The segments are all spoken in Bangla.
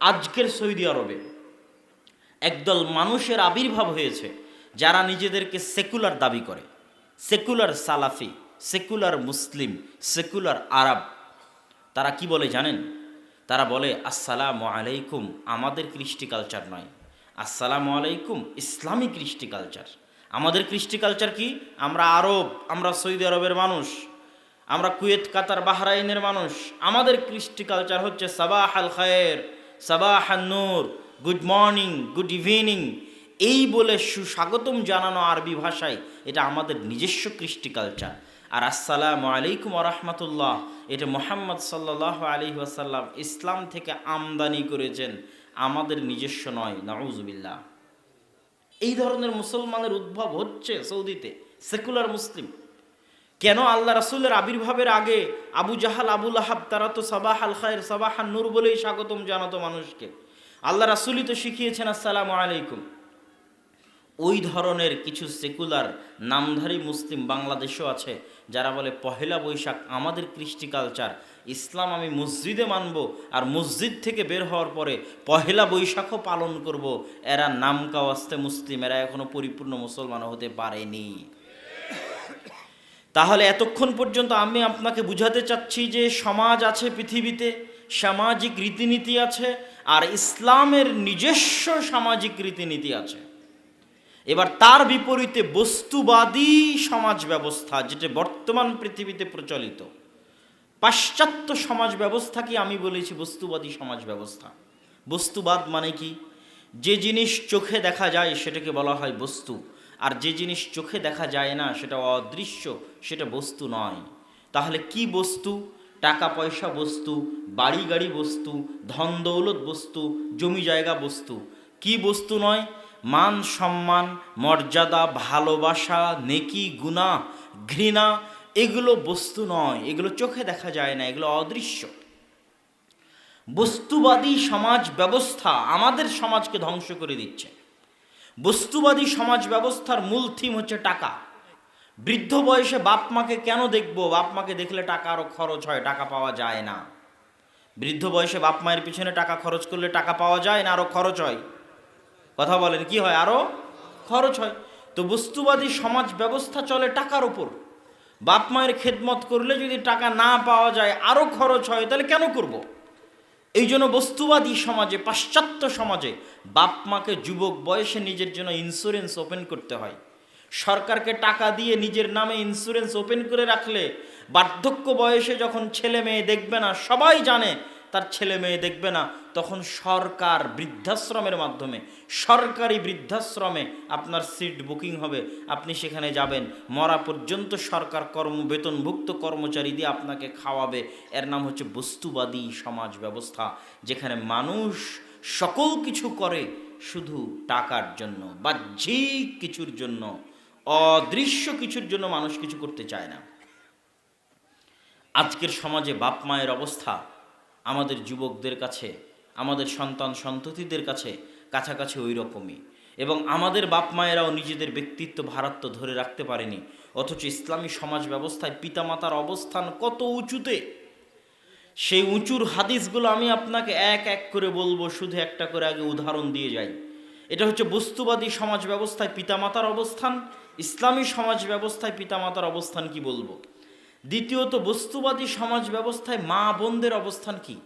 আজকের সৌদি আরবে একদল মানুষের আবির্ভাব হয়েছে যারা নিজেদেরকে সেকুলার দাবি করে। সেকুলার সালাফি, সেকুলার মুসলিম, সেকুলার আরব। তারা কি বলে জানেন? তারা বলে, আসসালামু আলাইকুম, আমাদের কৃষ্টি কালচার নয়। আসসালামু আলাইকুম, ইসলামী কৃষ্টি কালচার। আমাদের কৃষ্টি কালচার কি? আমরা আরব, আমরা সৌদি আরবের মানুষ। আমরা কুয়েত, কাতার, বাহরাইনের মানুষ। আমাদের কৃষ্টি কালচার হচ্ছে সাবাহ আল খায়ের। সাবাহ নূর, গুড মর্নিং, গুড ইভিনিং। এই বলে সুস্বাগতম জানানো আরবি ভাষায় এটা আমাদের নিজস্ব কৃষ্টি কালচার। আর আসসালামু আলাইকুম রহমতুল্লাহ, এটা মোহাম্মদ সাল্লাহ আলী ওয়াসাল্লাম ইসলাম থেকে আমদানি করেছেন, আমাদের নিজস্ব নয়, নাউজুবিল্লাহ। এই ধরনের মুসলমানের উদ্ভব হচ্ছে সৌদিতে, সেকুলার মুসলিম। কেন আল্লাহ রাসুলের আবির্ভাবের আগে আবু জাহাল আবুল আহাব তারা তো সাবাহ আল খায়ের সাবাহ নূর বলেই স্বাগতম জানাতো মানুষকে। আল্লাহ রাসুলই তো শিখিয়েছেন, আসসালামু আলাইকুম। ওই ধরনের কিছু সেকুলার, নামধারী মুসলিম বাংলাদেশও আছে, যারা বলে, পহেলা বৈশাখ আমাদের কৃষ্টি কালচার, ইসলাম আমি মসজিদে মানব আর মসজিদ থেকে বের হওয়ার পরে পহেলা বৈশাখও পালন করব। এরা নাম কাওয়াস্তে মুসলিম, এরা এখনও পরিপূর্ণ মুসলমান হতে পারেনি। তাহলে এতক্ষণ পর্যন্ত আমি আপনাকে বুঝাতে চাচ্ছি যে সমাজ আছে পৃথিবীতে, সামাজিক রীতিনীতি আছে, আর ইসলামের নিজস্ব সামাজিক রীতিনীতি আছে। এবার তার বিপরীতে বস্তুবাদী সমাজ ব্যবস্থা, যেটা বর্তমান পৃথিবীতে প্রচলিত। পাশ্চাত্য সমাজ ব্যবস্থাকে আমি বলেছি বস্তুবাদী সমাজ ব্যবস্থা। বস্তুবাদ মানে কি? যে জিনিস চোখে দেখা যায়, সেটাকে বলা হয় বস্তু। আর যে জিনিস চোখে দেখা যায় না, সেটা অদৃশ্য, সেটা বস্তু নয়। তাহলে কি বস্তু? টাকা, পয়সা বস্তু, বাড়ি, গাড়ি বস্তু, ধন, দৌলত বস্তু, জমি, জায়গা বস্তু। কি বস্তু নয়? মান, সম্মান, মর্যাদা, ভালোবাসা, নেকি গুণা ঘৃণা, এগুলো বস্তু নয়। এগুলো চোখে দেখা যায় না, এগুলো অদৃশ্য। বস্তুবাদী সমাজ ব্যবস্থা আমাদের সমাজকে ধ্বংস করে দিচ্ছে। বস্তুবাদী সমাজ ব্যবস্থার মূল থিম হচ্ছে টাকা। বৃদ্ধ বয়সে বাপ মাকে কেন দেখব? বাপ মাকে দেখলে টাকা আরও খরচ হয়, টাকা পাওয়া যায় না। বৃদ্ধ বয়সে বাপ মায়ের পিছনে টাকা খরচ করলে টাকা পাওয়া যায় না আরও খরচ হয়। কথা বলেন, কি হয়? আরও খরচ হয়। তো বস্তুবাদী সমাজ ব্যবস্থা চলে টাকার উপর। বাপ মায়ের খেদমত করলে যদি টাকা না পাওয়া যায় আরও খরচ হয়, তাহলে কেন করব। এই জন্য বস্তুবাদী সমাজে, পাশ্চাত্য সমাজে বাপ মাকে যুবক বয়সে নিজের জন্য ইন্স্যুরেন্স ওপেন করতে হয়। সরকারকে টাকা দিয়ে নিজের নামে ইন্স্যুরেন্স ওপেন করে রাখলে বার্ধক্য বয়সে যখন ছেলে মেয়ে দেখবে না, সবাই জানে তার ছেলে মেয়ে দেখবে না তখন সরকার বৃদ্ধাশ্রমের মাধ্যমে, সরকারি বৃদ্ধাশ্রমে আপনার সিট বুকিং হবে। আপনি সেখানে যাবেন, মরা পর্যন্ত সরকার কর্ম, বেতনভুক্ত কর্মচারী দিয়ে আপনাকে খাওয়াবে। এর নাম হচ্ছে বস্তুবাদী সমাজ ব্যবস্থা, যেখানে মানুষ সকল কিছু করে শুধু টাকার জন্য, বাহ্যিক কিছুর জন্য, অদৃশ্য কিছুর জন্য মানুষ কিছু করতে চায় না। আজকের সমাজে বাপ মায়ের অবস্থা আমাদের যুবকদের কাছে আমাদের সন্তান সন্ততিদের কাছে কাছাকাছি ওই রকমই এবং আমাদের বাপ মায়েরাও নিজেদের ব্যক্তিত্ব ভারাত্ম ধরে রাখতে পারেনি। অথচ ইসলামী সমাজ ব্যবস্থায় পিতামাতার অবস্থান কত উঁচুতে? সেই উঁচুর হাদিসগুলো আমি আপনাকে এক এক করে বলব, শুধু একটা করে আগে উদাহরণ দিয়ে যাই। এটা হচ্ছে বস্তুবাদী সমাজ ব্যবস্থায় পিতামাতার অবস্থান, ইসলামী সমাজ ব্যবস্থায় পিতামাতার অবস্থান কি বলব? দ্বিতীয়ত, বস্তুবাদী সমাজ ব্যবস্থায় মা বোনদের অবস্থান কি?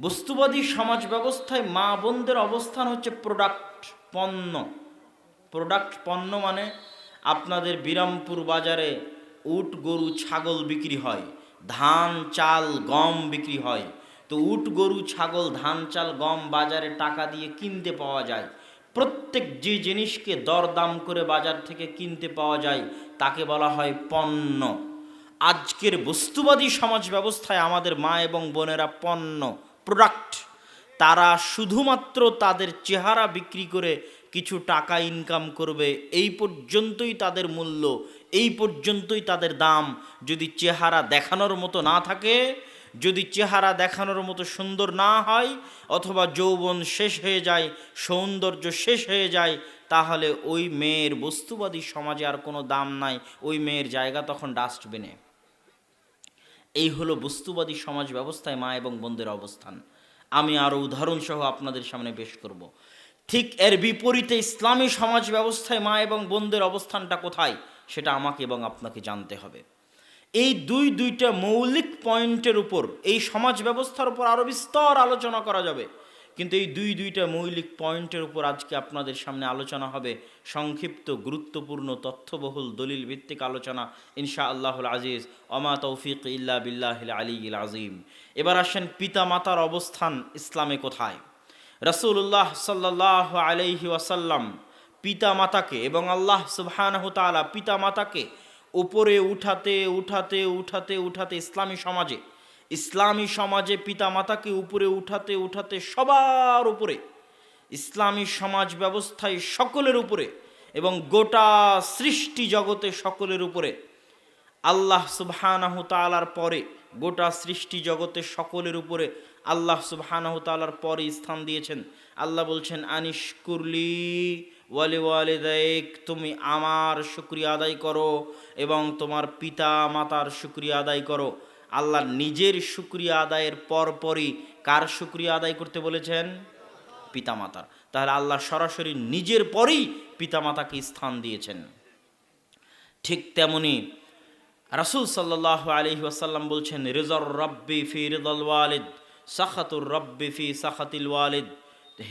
বস্তুবাদী সমাজ ব্যবস্থায় মা বোনদের অবস্থান হচ্ছে প্রোডাক্ট পণ্য। প্রোডাক্ট পণ্য মানে আপনাদের বিরামপুর বাজারে উট, গরু, ছাগল বিক্রি হয়, ধান, চাল, গম বিক্রি হয়। তো উট, গরু, ছাগল, ধান, চাল, গম বাজারে টাকা দিয়ে কিনতে পাওয়া যায়। প্রত্যেক যে জিনিসকে দরদাম করে বাজার থেকে কিনতে পাওয়া যায়, তাকে বলা হয় পণ্য। আজকের বস্তুবাদী সমাজ ব্যবস্থায় আমাদের মা এবং বোনেরা পণ্য। প্রোডাক্ট তারা শুধুমাত্র তাদের চেহারা বিক্রি করে কিছু টাকা ইনকাম করবে। এই পর্যন্তই তাদের মূল্য, এই পর্যন্তই তাদের দাম। যদি চেহারা দেখানোর মতো না থাকে, যদি চেহারা দেখানোর মতো সুন্দর না হয়, অথবা যৌবন শেষ হয়ে যায়, সৌন্দর্য শেষ হয়ে যায়, তাহলে ওই মেয়ের বস্তুবাদী সমাজে আর কোনো দাম নাই। ওই মেয়ের জায়গা তখন ডাস্টবিনে এই হলো বস্তুবাদী সমাজ ব্যবস্থায় মা এবং বোনদের অবস্থান। আমি আরও উদাহরণসহ আপনাদের সামনে পেশ করব। ঠিক এর বিপরীতে ইসলামী সমাজ ব্যবস্থায় মা এবং বোনদের অবস্থানটা কোথায়, সেটা আমাকে এবং আপনাকে জানতে হবে। এই দুই দুইটা মৌলিক পয়েন্টের উপর, এই সমাজ ব্যবস্থার উপর আরও বিস্তর আলোচনা করা যাবে। কিন্তু এই দুই দুইটা মৌলিক পয়েন্টের উপর আজকে আপনাদের সামনে আলোচনা হবে। সংক্ষিপ্ত, গুরুত্বপূর্ণ, তথ্যবহুল দলিল ভিত্তিক আলোচনা ইনশা আল্লাহুল আজিজ। অমা তৌফিক ইল্লা বিল্লাহ আলী আজিম এবার আসেন পিতা মাতার অবস্থান ইসলামে কোথায়? রসুল্লাহ সাল্লাহ আলাইহি ওয়াসাল্লাম পিতা মাতাকে এবং আল্লাহ সুবহানাহু তাআলা পিতা মাতাকে উপরে উঠাতে উঠাতে উঠাতে উঠাতে ইসলামী সমাজে ইসলামী সমাজে পিতা মাতাকে উপরে উঠাতে উঠাতে সবার উপরে, ইসলামী সমাজ ব্যবস্থায় সকলের উপরে এবং গোটা সৃষ্টি জগতে সকলের উপরে, আল্লাহ সুবহানাহু তাআলার পরে, গোটা সৃষ্টি জগতে সকলের উপরে আল্লাহ সুবহানাহু তাআলার পরে স্থান দিয়েছেন। আল্লাহ বলছেন আনিশ কুরলি ওয়ালে ওয়ালে দেখ তুমি আমার শুক্রিয়া আদায় করো এবং তোমার পিতা মাতার শুক্রিয়া আদায় করো। আল্লাহ নিজের শুক্রিয়া আদায়ের পরপরই কার শুক্রিয়া আদায় করতে বলেছেন? পিতামাতার। তাহলে আল্লাহ সরাসরি নিজের পরেই পিতামাতাকে স্থান দিয়েছেন। ঠিক তেমনি রাসুল সাল্লাহ আলহি ওয়াসাল্লাম বলছেন রেজর রব্বি ফি রেদল ওয়ালিদ, সাখাতুর রব্বি ফি সাখাতিল ওয়ালিদ।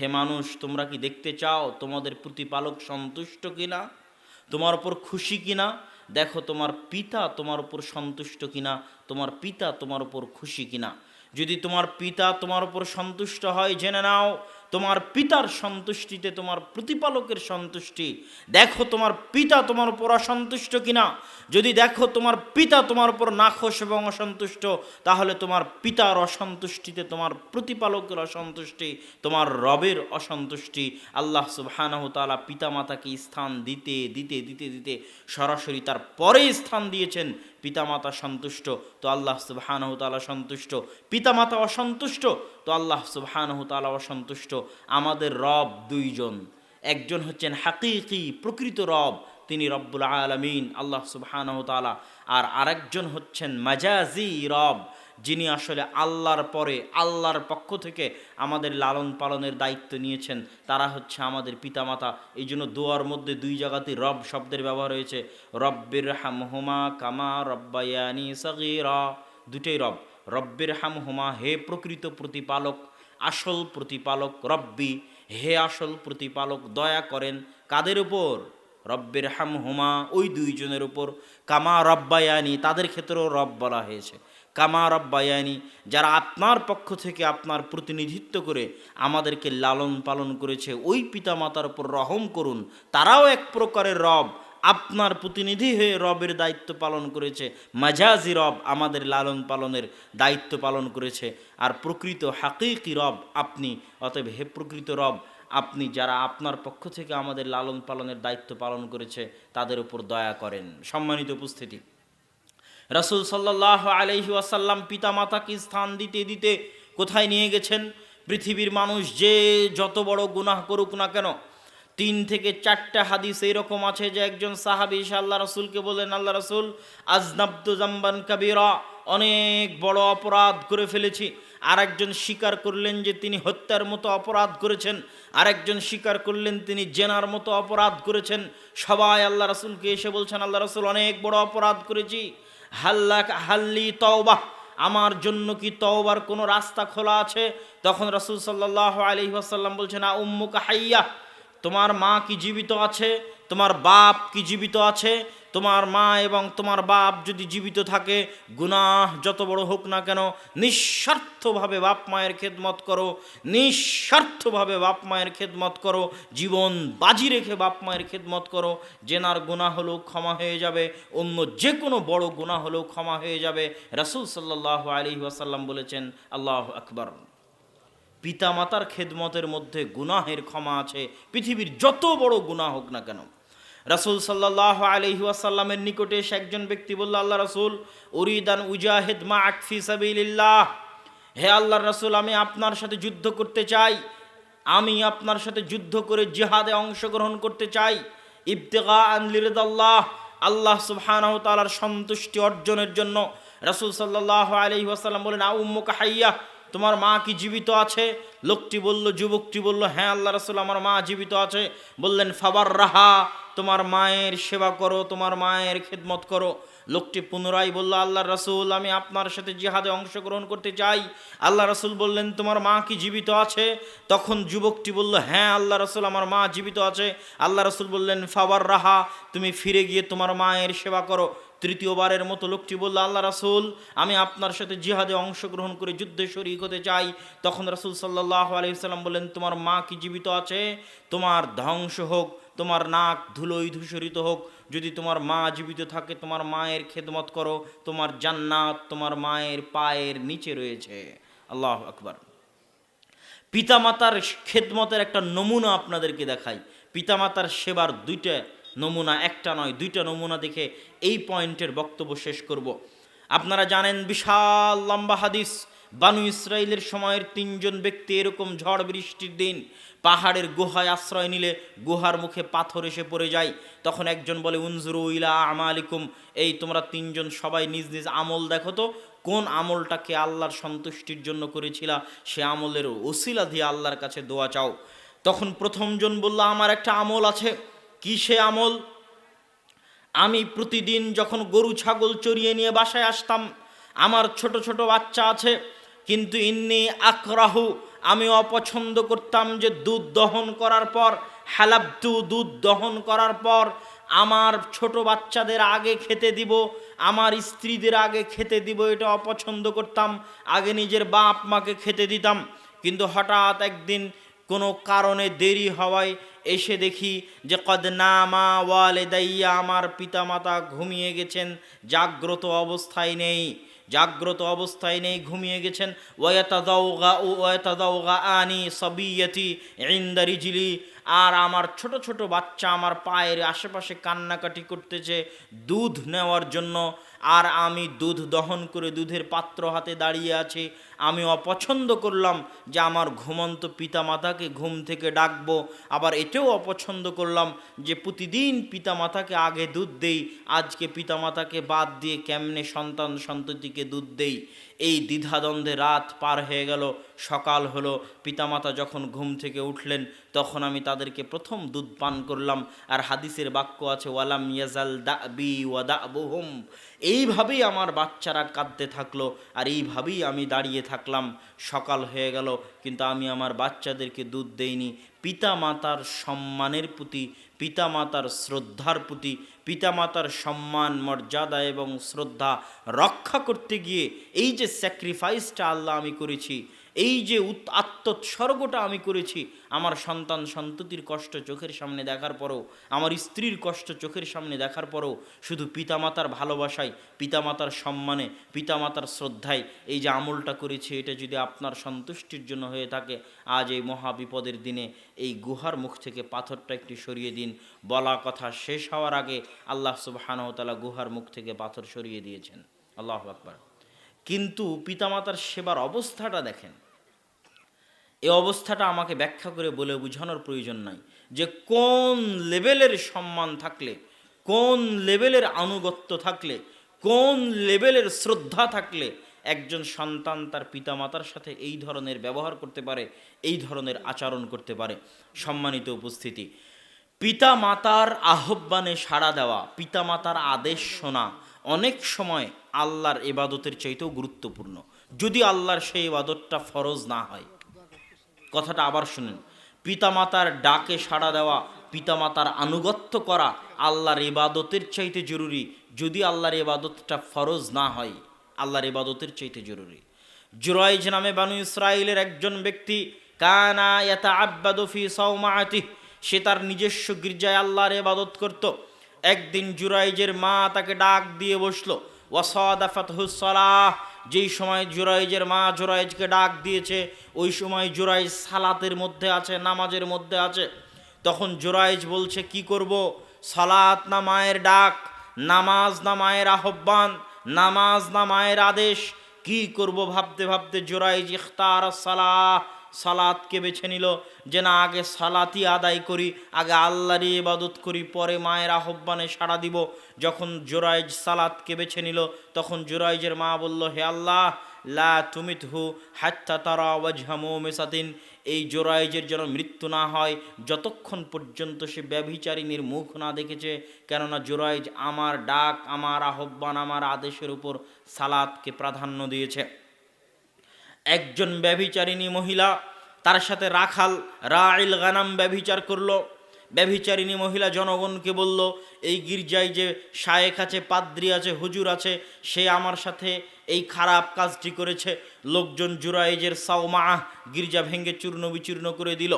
হে মানুষ, তোমরা কি দেখতে চাও তোমাদের প্রতিপালক সন্তুষ্ট কিনা? তোমার উপর খুশি কিনা? দেখো তোমার পিতা তোমার উপর সন্তুষ্ট কিনা, তোমার পিতা তোমার উপর খুশি কিনা। যদি তোমার পিতা তোমার উপর সন্তুষ্ট হয়, জেনে নাও তোমার পিতার সন্তুষ্টিতে, তোমার প্রতিপালকের সন্তুষ্টি। দেখো তোমার পিতা তোমার উপর অসন্তুষ্ট কিনা? যদি দেখো তোমার পিতা তোমার উপর নাখোশ এবং অসন্তুষ্ট, তাহলে তোমার পিতার অসন্তুষ্টিতে, তোমার প্রতিপালকের অসন্তুষ্টি, তোমার রবের অসন্তুষ্টি। আল্লাহ সুবহানাহ তালা পিতা মাতাকে স্থান দিতে দিতে দিতে দিতে সরাসরি তার পরে স্থান দিয়েছেন। পিতামাতা সন্তুষ্ট, তো আল্লাহ সুবহানাহ তালা সন্তুষ্ট। পিতামাতা অসন্তুষ্ট তো আল্লাহ সুবহানাহ তালা অসন্তুষ্ট। আমাদের রব দুইজন। একজন হচ্ছেন হাকিকি, প্রকৃত রব, তিনি রব্বুল আলমিন, আল্লাহ সুবহানাহ তালা আর আরেকজন হচ্ছেন মাজাজি রব, যিনি আসলে আল্লাহর পরে, আল্লাহর পক্ষ থেকে আমাদের লালন পালনের দায়িত্ব নিয়েছেন। তারা হচ্ছে আমাদের পিতামাতা। এই জন্য দোয়ার মধ্যে দুই জায়গাতে রব শব্দের ব্যবহার হয়েছে রব্বির হামহুমা কামা রব্বায়ানি সগিরা। দুটোই রব। রব্বির হামহুমা, হে প্রকৃত প্রতিপালক, আসল প্রতিপালক, রব্বি, হে আসল প্রতিপালক, দয়া করেন কাদের উপর? রব্বের হাম হুমা ওই দুইজনের উপর। কামা রব্বায়ানি, তাদের ক্ষেত্রেও রব বলা হয়েছে। কামা রব্বায়ানি, যারা আপনার পক্ষ থেকে আপনার প্রতিনিধিত্ব করে আমাদেরকে লালন পালন করেছে, ওই পিতামাতার উপর রহম করুন। তারাও এক প্রকারের রব। আপনার প্রতিনিধি হয়ে রবের দায়িত্ব পালন করেছে। মাজাজি রব আমাদের লালন পালনের দায়িত্ব পালন করেছে। আর প্রকৃত হাকিকি রব আপনি, অতএব হে প্রকৃত রব, আপনি যারা আপনার পক্ষ থেকে আমাদের লালন পালনের দায়িত্ব পালন করেছে, তাদের উপর দয়া করেন। সম্মানিত উপস্থিতি। রাসুল সাল্লাহ আলহি আসাল্লাম পিতা মাতাকে স্থান দিতে দিতে কোথায় নিয়ে গেছেন? পৃথিবীর মানুষ যে যত বড় গুনাহ করুক না কেন তিন থেকে চারটা হাদিস এইরকম আছে যে একজন সাহাবি এসে আল্লাহ রসুলকে বললেন, আল্লাহ রসুল আজনাব্দু জাম্বান কাবিরা। অনেক বড় অপরাধ করে ফেলেছি। আরেকজন স্বীকার করলেন যে তিনি হত্যার মতো অপরাধ করেছেন। আরেকজন স্বীকার করলেন তিনি জেনার মতো অপরাধ করেছেন। সবাই আল্লাহ রসুলকে এসে বলছেন, আল্লাহ রসুল, অনেক বড় অপরাধ করেছি। হাল্লা হাল্লি তওবাহ আমার জন্য কি তওবার কোনো রাস্তা খোলা আছে? তখন রসুল সাল্লাহ আলি আসাল্লাম বলছেন, আ উম্মুকা হাইয়া। তোমার মা কি জীবিত আছে? তোমার বাপ কি জীবিত আছে? তোমার মা এবং তোমার বাপ যদি জীবিত থাকে, গুনাহ যত বড় হোক না কেন, নিঃস্বার্থভাবে বাপ মায়ের খেদমত করো, নিঃস্বার্থভাবে বাপ মায়ের খেদমত করো, জীবন বাজি রেখে বাপ মায়ের খেদমত করো। জেনার গুণা হলেও ক্ষমা হয়ে যাবে, অন্য যে কোনো বড় গুণা হলেও ক্ষমা হয়ে যাবে। রাসুল সাল্লাহ আলী ওয়াসাল্লাম বলেছেন, আল্লাহ আকবর। পিতামাতার খেদমতের মধ্যে গুনাহের ক্ষমা আছে, পৃথিবীর যত বড় গুনাহ হোক না কেন। রাসুল সাল্লাহ আলহিউসাল্লামের নিকটে এসে একজন ব্যক্তি বলল, আল্লাহ রাসুল, উরিদান উজাহেদ মা আকফি সাবিল্লাহ হে আল্লাহ রাসুল, আমি আপনার সাথে যুদ্ধ করতে চাই। আমি আপনার সাথে যুদ্ধ করে জিহাদে অংশগ্রহণ করতে চাই। ইবতেগা আনলিরদাল্লাহ আল্লাহ সুবহানাহু তাআলার সন্তুষ্টি অর্জনের জন্য। রাসূল সাল্লাল্লাহু আলাইহি ওয়াসাল্লাম বলেন, আউম্মুকা হাইয়া তোমার মা কি জীবিত আছে? লোকটি বলল, যুবকটি বলল হ্যাঁ আল্লাহ রসুল আমার মা জীবিত আছে। বললেন ফাবার রাহা তোমার মায়ের সেবা করো, তোমার মায়ের খেদমত করো। লোকটি পুনরায় বলল, আল্লাহ রসুল, আমি আপনার সাথে জিহাদে অংশগ্রহণ করতে চাই। আল্লাহ রসুল বললেন, তোমার মা কি জীবিত আছে? তখন যুবকটি বলল হ্যাঁ আল্লাহ রসুল আমার মা জীবিত আছে। আল্লাহ রসুল বললেন ফাবার রাহা তুমি ফিরে গিয়ে তোমার মায়ের সেবা করো। তৃতীয়বারের মতো লোকটি বলল, আল্লাহ রাসুল, আমি আপনার সাথে জিহাদে অংশগ্রহণ করে যুদ্ধে শরিক হতে চাই। তখন রাসুল সাল্লাহ আলহিসাল্লাম বললেন, তোমার মা কি জীবিত আছে? তোমার ধ্বংস হোক, তোমার নাক ধুলোই ধূসরিত হোক। যদি তোমার মা জীবিত থাকে, তোমার মায়ের খেদমত করো। তোমার জান্নাত তোমার মায়ের পায়ের নিচে রয়েছে। আল্লাহ আকবার। পিতামাতার খেদমতের একটা নমুনা আপনাদেরকে দেখাই। পিতামাতার সেবার দুইটা নমুনা একটা নয়, দুইটা নমুনা দেখে এই পয়েন্টের বক্তব্য শেষ করব। আপনারা জানেন বিশাল লম্বা হাদিস, বানু ইসরায়েলের সময়ের তিনজন ব্যক্তি এরকম ঝড় বৃষ্টির দিন, পাহাড়ের গুহায় আশ্রয় নিলে গুহার মুখে পাথর এসে পড়ে যায়। তখন একজন বলে, উনজুরু ইলা আমালিকুম। এই তোমরা তিনজন সবাই নিজ নিজ আমল দেখো তো, কোন আমলটাকে আল্লাহর সন্তুষ্টির জন্য করেছিলা? সে আমলের ওসিলা দিয়ে আল্লাহর কাছে দোয়া চাও। তখন প্রথমজন বলল, আমার একটা আমল আছে। কি আমল? আমি প্রতিদিন যখন গরু, ছাগল চড়িয়ে নিয়ে বাসায় আসতাম, আমার ছোট ছোট বাচ্চা আছে, কিন্তু ইন্নি আকরাহু আমি অপছন্দ করতাম যে দুধ দহন করার পর, হালাবতু দুধ দহন করার পর, আমার ছোট বাচ্চাদের আগে খেতে দিব, আমার স্ত্রীদের আগে খেতে দিব, এটা অপছন্দ করতাম, আগে নিজের বাপ মাকে খেতে দিতাম, কিন্তু হঠাৎ একদিন কোনো কারণে দেরি হওয়ায় এসে দেখি যে কদ নামা ওয়ালেদাইয়া আমার পিতামাতা ঘুমিয়ে গেছেন, জাগ্রত অবস্থায় নেই, জাগ্রত অবস্থায় নেই, ঘুমিয়ে গেছেন। ওয়াতাদাউগা ও ওয়াতাদাউগা আনি সবিয়তি ইন্দারিজিলি আর আমার ছোট ছোট বাচ্চা আমার পায়ের আশেপাশে কান্নাকাটি করতেছে, দুধ নেওয়ার জন্য। আর আমি দুধ দহন করে দুধের পাত্র হাতে দাঁড়িয়ে আছি। আমি অপছন্দ করলাম যে আমার ঘুমন্ত পিতামাতাকে ঘুম থেকে ডাকবো। আবার এটাও অপছন্দ করলাম যে প্রতিদিন পিতামাতাকে আগে দুধ দেই, আজকে পিতামাতাকে বাদ দিয়ে কেমনে সন্তান সন্ততিকে দুধ দেই? এই দ্বিধাদ্বন্দ্বে রাত পার হয়ে গেল, সকাল হলো। পিতামাতা যখন ঘুম থেকে উঠলেন, তখন আমি তাদেরকে প্রথম দুধ পান করলাম। আর হাদিসের বাক্য আছে, ওয়ালাম ইয়াজাল দা বি ওয়াদা বহুম এইভাবেই আমার বাচ্চারা কাঁদতে থাকল, আর এইভাবেই আমি দাঁড়িয়ে থাকলাম। সকাল হয়ে গেল, কিন্তু আমি আমার বাচ্চাদেরকে দুধ দেইনি। পিতা মাতার সম্মানের প্রতি পিতা মাতার শ্রদ্ধার প্রতি পিতা মাতার সম্মান, মর্যাদা এবং শ্রদ্ধা রক্ষা করতে গিয়ে এই যে স্যাক্রিফাইসটা আল্লাহ আমি করেছি এই যে আত্মোৎসর্গটা আমি করেছি, আমার সন্তান সন্ততির কষ্ট চোখের সামনে দেখার পরও, আমার স্ত্রীর কষ্ট চোখের সামনে দেখার পরও শুধু পিতামাতার ভালোবাসায় পিতামাতার সম্মানে, পিতামাতার শ্রদ্ধায় এই যে আমলটা করেছি, এটা যদি আপনার সন্তুষ্টির জন্য হয়ে থাকে, আজ এই মহা বিপদের দিনে এই গুহার মুখ থেকে পাথরটা একটু সরিয়ে দিন। বলা কথা শেষ হওয়ার আগে আল্লাহ সুবাহানতালা গুহার মুখ থেকে পাথর সরিয়ে দিয়েছেন। আল্লাহ আকবার। কিন্তু পিতামাতার সেবার অবস্থাটা দেখেন। এই অবস্থাটা আমাকে ব্যাখ্যা করে বলে বোঝানোর প্রয়োজন নাই যে কোন লেভেলের সম্মান থাকলে, কোন লেভেলের আনুগত্য থাকলে, কোন লেভেলের শ্রদ্ধা থাকলে একজন সন্তান তার পিতামাতার সাথে এই ধরনের ব্যবহার করতে পারে, এই ধরনের আচরণ করতে পারে। সম্মানিত উপস্থিতি পিতা মাতার আহ্বানে সাড়া দেওয়া পিতা মাতার আদেশ শোনা অনেক সময় আল্লাহর এবাদতের চাইতেও গুরুত্বপূর্ণ। যদি আল্লাহর সেই ইবাদতটা ফরজ না হয়। কথাটা আবার শুনেন। পিতামাতার ডাকে সাড়া দেওয়া, পিতামাতার আনুগত্য করা আল্লাহর ইবাদতের চাইতে জরুরি। যদি আল্লাহর ইবাদতটা ফরজ না হয়, আল্লাহর ইবাদতের চাইতে জরুরি। জুরাইজ নামে বানু ইসরায়েলের একজন ব্যক্তি, কানা ইয়াতা আব্বাদফি সৌমায়াতি সে তার নিজস্ব গির্জায় আল্লাহর ইবাদত করত। একদিন জুরাইজের মা তাকে ডাক দিয়ে বসল ওয়াসাদাফাত হুসলাহ যেই সময় জোরাইজের মা জোরাইজকে ডাক দিয়েছে, ওই সময় জুরাইজ সালাতের মধ্যে আছে, নামাজের মধ্যে আছে। তখন জোরাইজ বলছে, কি করব? সালাত না মায়ের ডাক, নামাজ না মায়ের আহ্বান, নামাজ না মায়ের আদেশ, কি করব ভাবতে ভাবতে জোরাইজ ইখতার সালাহ সালাতকে বেছে নিল যে, না, আগে সালাতই আদায় করি, আগে আল্লাহরই ইবাদত করি, পরে মায়ের আহ্বানে সাড়া দিব। যখন জোরাইজ সালাতকে বেছে নিল, তখন জোরাইজের মা বলল, হে আল্লাহ, লা তুমিতহু হাত্তা তারা ওয়াজহামু মেসাতিন এই জোরাইজের যেন মৃত্যু না হয়, যতক্ষণ পর্যন্ত সে ব্যভিচারিণীর মুখ না দেখেছে, কেননা জোরাইজ আমার ডাক, আমার আহ্বান, আমার আদেশের উপর সালাদকে প্রাধান্য দিয়েছে। একজন ব্যভিচারিণী মহিলা তার সাথে রাখাল রাইল গানাম ব্যভিচার করল। ব্যভিচারিণী মহিলা জনগণকে বলল, এই গির্জায় যে শায়েক আছে, পাদ্রি আছে, হুজুর আছে, সে আমার সাথে এই খারাপ কাজটি করেছে। লোকজন জুরাইজের সাউমা গির্জা ভেঙ্গে চূর্ণ বিচূর্ণ করে দিল।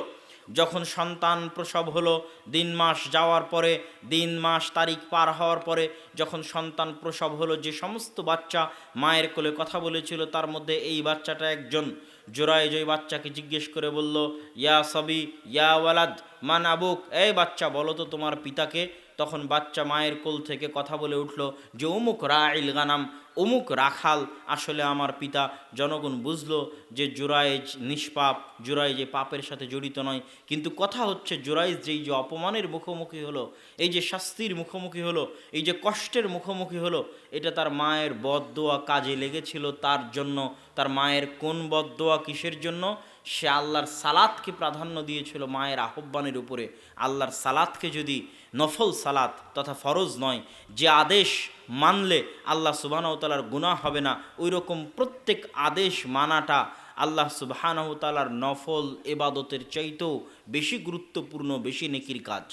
যখন সন্তান প্রসব হলো, দিন মাস যাওয়ার পরে, দিন মাস তারিখ পার হওয়ার পরে, যখন সন্তান প্রসব হলো, যে সমস্ত বাচ্চা মায়ের কোলে কথা বলেছিল, তার মধ্যে এই বাচ্চাটা একজন। জোড়ায় জয় বাচ্চাকে জিজ্ঞেস করে বলল, ইয়া সবি, ইয়া ওয়ালাদ, মান আবুক? এই বাচ্চা, বলো তো তোমার পিতাকে। তখন বাচ্চা মায়ের কোল থেকে কথা বলে উঠল, যে অমুক রাইল গানাম, অমুক রাখাল, আসলে আমার পিতা। জনগণ বুঝলো যে জোরাইজ নিষ্পাপ, জোরাইজ যে পাপের সাথে জড়িত নয়। কিন্তু কথা হচ্ছে জোরাইজ যেই যে অপমানের মুখোমুখি হলো, এই যে শাস্তির মুখোমুখি হলো, এই যে কষ্টের মুখোমুখি হলো, এটা তার মায়ের বদদোয়া কাজে লেগেছিল তার জন্য। তার মায়ের কোন বদদোয়া কিসের জন্য? সে আল্লাহর সালাদকে প্রাধান্য দিয়েছিল মায়ের আহ্বানের উপরে। আল্লাহর সালাদকে যদি নফল সালাত তথা ফরজ নয়, যে আদেশ মানলে আল্লাহ সুবাহতালার গুণা হবে না ওই রকম প্রত্যেক আদেশ মানাটা আল্লাহ সুবাহানহতালার নফল এবাদতের চাইতেও বেশি গুরুত্বপূর্ণ, বেশি নেকির কাজ।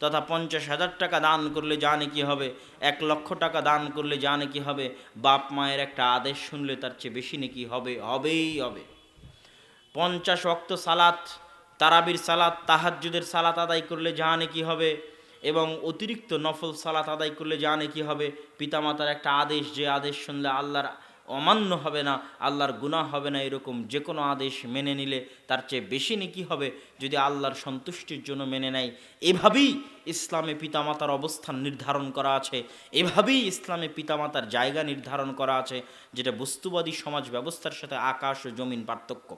তথা পঞ্চাশ হাজার টাকা দান করলে যা নাকি হবে? এক লক্ষ টাকা দান করলে যা নাকি হবে? বাপ মায়ের একটা আদেশ শুনলে তার চেয়ে বেশি নাকি হবে? হবেই হবে। পঞ্চাশ অক্ত সালাত, তারাবির সালাত, তাহাজ্জুদের সালাত আদায় করলে যা নাকি হবে? এবং অতিরিক্ত নফল সালাত আদায় করলে যা নাকি হবে? পিতামাতার একটা আদেশ, যে আদেশ শুনলে আল্লাহর অমান্য হবে না, আল্লাহর গুনাহ হবে না, এরকম যে কোনো আদেশ মেনে নিলে তার চেয়ে বেশি নাকি হবে যদি আল্লাহর সন্তুষ্টির জন্য মেনে নেয়। এভাবেই ইসলামে পিতামাতার অবস্থান নির্ধারণ করা আছে। এভাবেই ইসলামে পিতামাতার জায়গা নির্ধারণ করা আছে, যেটা বস্তুবাদী সমাজ ব্যবস্থার সাথে আকাশ ও জমিন পার্থক্য।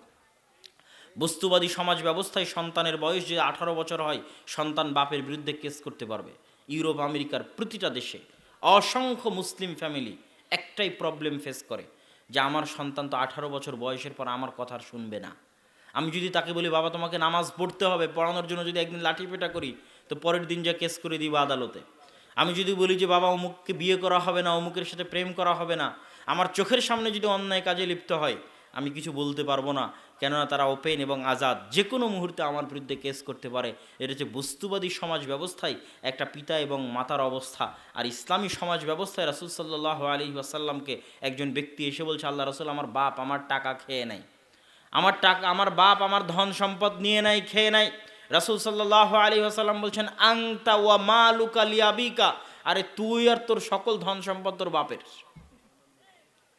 বস্তুবাদী সমাজ ব্যবস্থায় সন্তানের বয়স যদি আঠারো বছর হয়, সন্তান বাপের বিরুদ্ধে কেস করতে পারবে। ইউরোপ, আমেরিকার প্রতিটা দেশে অসংখ্য মুসলিম ফ্যামিলি একটাই প্রবলেম ফেস করে যে আমার সন্তান তো আঠারো বছর বয়সের পর আমার কথা শুনবে না। আমি যদি তাকে বলি, বাবা, তোমাকে নামাজ পড়তে হবে, পড়ানোর জন্য যদি একদিন লাঠি পেটা করি, তো পরের দিন যা কেস করে দিব আদালতে। আমি যদি বলি যে, বাবা, অমুককে বিয়ে করা হবে না, অমুকের সাথে প্রেম করা হবে না, আমার চোখের সামনে যদি অন্যায় কাজে লিপ্ত হয় আমি কিছু বলতে পারব না। কেননা তারা ওপেন এবং আজাদ যে কোনো মুহূর্তে আমার বিরুদ্ধে কেস করতে পারে। এটা হচ্ছে বস্তুবাদী সমাজ ব্যবস্থায় একটা পিতা এবং মাতার অবস্থা। আর ইসলামী সমাজ ব্যবস্থায় রাসুল সাল্লাহ আলী আসাল্লামকে একজন ব্যক্তি এসে বলছে, আল্লাহ রসুল, আমার বাপ আমার টাকা খেয়ে নেয় আমার টাকা, আমার বাপ আমার ধন সম্পদ নিয়ে নেয় খেয়ে নেয় রাসুল সাল্লাহ আলী আসাল্লাম বলছেন, আংতা ওয়া মা লুকা লিয়াবিকা আরে তুই আর তোর সকল ধন সম্পদ তোর বাপের।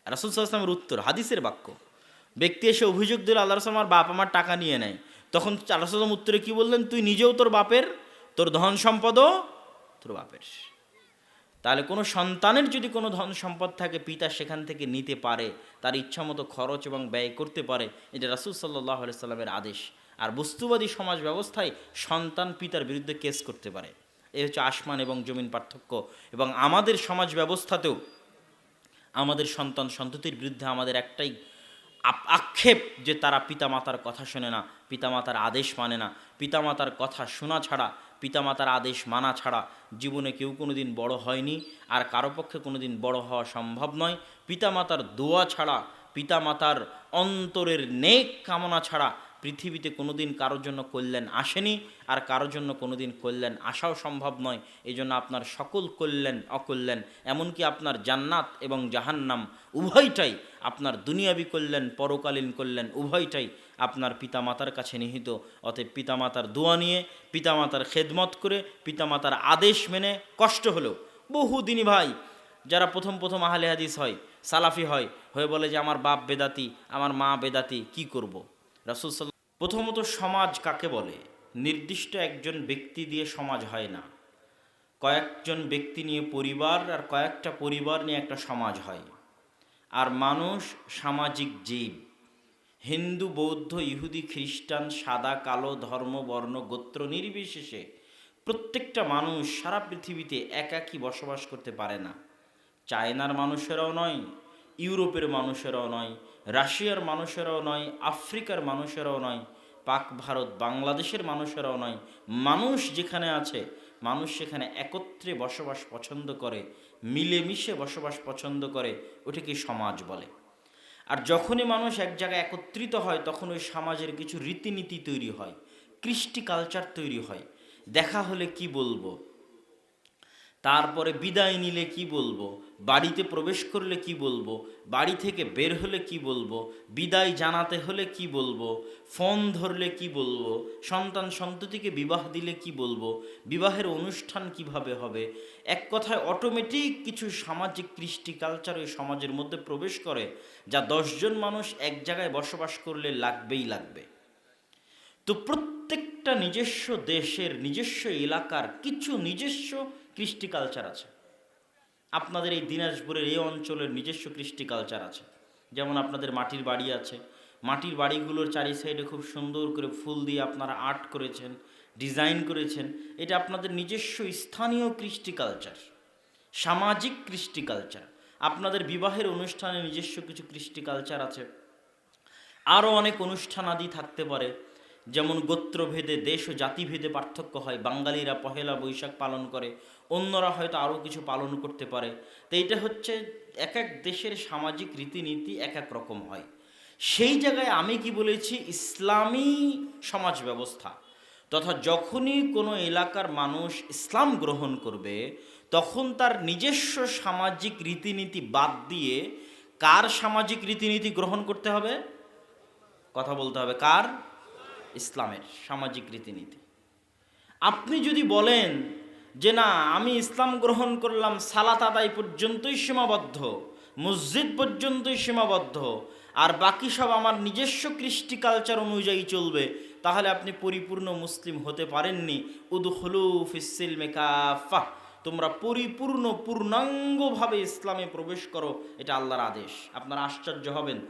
রাসুল সাল্লামের উত্তর, হাদিসের বাক্য। ব্যক্তি এসে অভিযোগ দিল, আল্লাহ রসুল আমার বাপ আমার টাকা নিয়ে নেয়। তখন আল্লাহ সাল্লাম উত্তরে কি বললেন, তুই নিজেও তোর বাপের, তোর ধন সম্পদও তোর বাপের। তাহলে কোনো সন্তানের যদি কোনো ধন সম্পদ থাকে, পিতা সেখান থেকে নিতে পারে, তার ইচ্ছা মতো খরচ এবং ব্যয় করতে পারে, এটা রাসুল সাল্লাহ সাল্লামের আদেশ। আর বস্তুবাদী সমাজ ব্যবস্থায় সন্তান পিতার বিরুদ্ধে কেস করতে পারে। এই হচ্ছে আসমান এবং জমিন পার্থক্য। এবং আমাদের সমাজ ব্যবস্থাতেও আমাদের সন্তান সন্ততির বিরুদ্ধে আমাদের একটাই আক্ষেপ যে তারা পিতামাতার কথা শোনে না, পিতামাতার আদেশ মানে না। পিতামাতার কথা শোনা ছাড়া, পিতামাতার আদেশ মানা ছাড়া জীবনে কেউ কোনো দিন বড় হয়নি আর কারও পক্ষে কোনো দিন বড় হওয়া সম্ভব নয়। পিতামাতার দোয়া ছাড়া, পিতামাতার অন্তরের নেক কামনা ছাড়া পৃথিবীতে কোনো দিন কারোর জন্য কল্যাণ আসেনি আর কারোর জন্য কোনো দিন কল্যাণ আসাও সম্ভব নয় এই জন্য আপনার সকল কল্যাণ অকল্যাণ, এমনকি আপনার জান্নাত এবং জাহান্নাম, উভয়টাই আপনার দুনিয়াবি কল্যাণ, পরকালীন কল্যাণ উভয়টাই আপনার পিতামাতার কাছে নিহিত অতএব পিতামাতার দোয়া নিয়ে, পিতামাতার খেদমত করে, পিতামাতার আদেশ মেনে কষ্ট হলেও বহুদিনই ভাই যারা প্রথম প্রথম আহলে হাদিস হয়, সালাফি হয়, হয়ে বলে যে, আমার বাপ বেদাতি, আমার মা বেদাতি, কি করব। রাসুল প্রথমত সমাজ কাকে বলে? নির্দিষ্ট একজন ব্যক্তি দিয়ে সমাজ হয় না। কয়েকজন ব্যক্তি নিয়ে পরিবার আর কয়েকটা পরিবার নিয়ে একটা সমাজ হয়। আর মানুষ সামাজিক জীব। হিন্দু, বৌদ্ধ, ইহুদি, খ্রিস্টান, সাদা, কালো, ধর্ম, বর্ণ, গোত্র নির্বিশেষে প্রত্যেকটা মানুষ সারা পৃথিবীতে একাকী বসবাস করতে পারে না। চায়নার মানুষেরাও নয়, ইউরোপের মানুষেরাও নয় রাশিয়ার মানুষেরাও নয়, আফ্রিকার মানুষেরাও নয়, পাক ভারত বাংলাদেশের মানুষেরাও নয়। মানুষ যেখানে আছে, মানুষ সেখানে একত্রে বসবাস পছন্দ করে, মিলেমিশে বসবাস পছন্দ করে, ওটাকে সমাজ বলে। আর যখনই মানুষ এক জায়গায় একত্রিত হয়, তখন ওই সমাজের কিছু রীতিনীতি তৈরি হয়, কৃষ্টি কালচার তৈরি হয়। দেখা হলে কি বলব? তারপরে বিদায় নিলে কি বলব? বাড়িতে প্রবেশ করলে কি বলব? বাড়ি থেকে বের হলে কি বলব? বিদায় জানাতে হলে কি বলব? ফোন ধরলে কি বলব? সন্তান সন্ততিকে বিবাহ দিলে কি বলব? বিবাহের অনুষ্ঠান কীভাবে হবে? এক কথায় অটোমেটিক কিছু সামাজিক কৃষ্টি কালচার ওই সমাজের মধ্যে প্রবেশ করে, যা দশজন মানুষ এক জায়গায় বসবাস করলে লাগবেই লাগবে। তো প্রত্যেকটা নিজস্ব দেশের নিজস্ব এলাকার কিছু নিজস্ব কৃষ্টি কালচার আছে। আপনাদের এই দিনাজপুরের এই অঞ্চলের নিজস্ব কৃষ্টি কালচার আছে। যেমন আপনাদের মাটির বাড়ি আছে। মাটির বাড়িগুলোর চারি সাইডে খুব সুন্দর করে ফুল দিয়ে আপনারা আর্ট করেছেন ডিজাইন করেছেন। এটা আপনাদের নিজস্ব স্থানীয় কৃষ্টি কালচার সামাজিক কৃষ্টি কালচার আপনাদের বিবাহের অনুষ্ঠানে নিজস্ব কিছু কৃষ্টি কালচার আছে। আরও অনেক অনুষ্ঠান আদি থাকতে পারে। যেমন গোত্রভেদে দেশ ও জাতিভেদে পার্থক্য হয়। বাঙালিরা পহেলা বৈশাখ পালন করে। অন্যরা হয়তো আরও কিছু পালন করতে পারে। তো এইটা হচ্ছে এক এক দেশের সামাজিক রীতিনীতি এক এক রকম হয়। সেই জায়গায় আমি কি বলেছি? ইসলামী সমাজ ব্যবস্থা। তথা যখনই কোনো এলাকার মানুষ ইসলাম গ্রহণ করবে, তখন তার নিজস্ব সামাজিক রীতিনীতি বাদ দিয়ে কার সামাজিক রীতিনীতি গ্রহণ করতে হবে? কথা বলতে হবে কার? ইসলামের সামাজিক রীতিনীতি। আপনি যদি বলেন যে না, আমি ইসলাম গ্রহণ করলাম, সালাত আদায় পর্যন্তই সীমাবদ্ধ, মসজিদ পর্যন্তই সীমাবদ্ধ, আর বাকি সব আমার নিজস্ব কৃষ্টি কালচার অনুযায়ী চলবে, তাহলে আপনি পরিপূর্ণ মুসলিম হতে পারেননি। উদহলু ফিসিল মেকাফা তোমরা পরিপূর্ণ, পূর্ণাঙ্গভাবে ইসলামে প্রবেশ করো, এটা আল্লাহর আদেশ। আপনারা আশ্চর্য হবেন।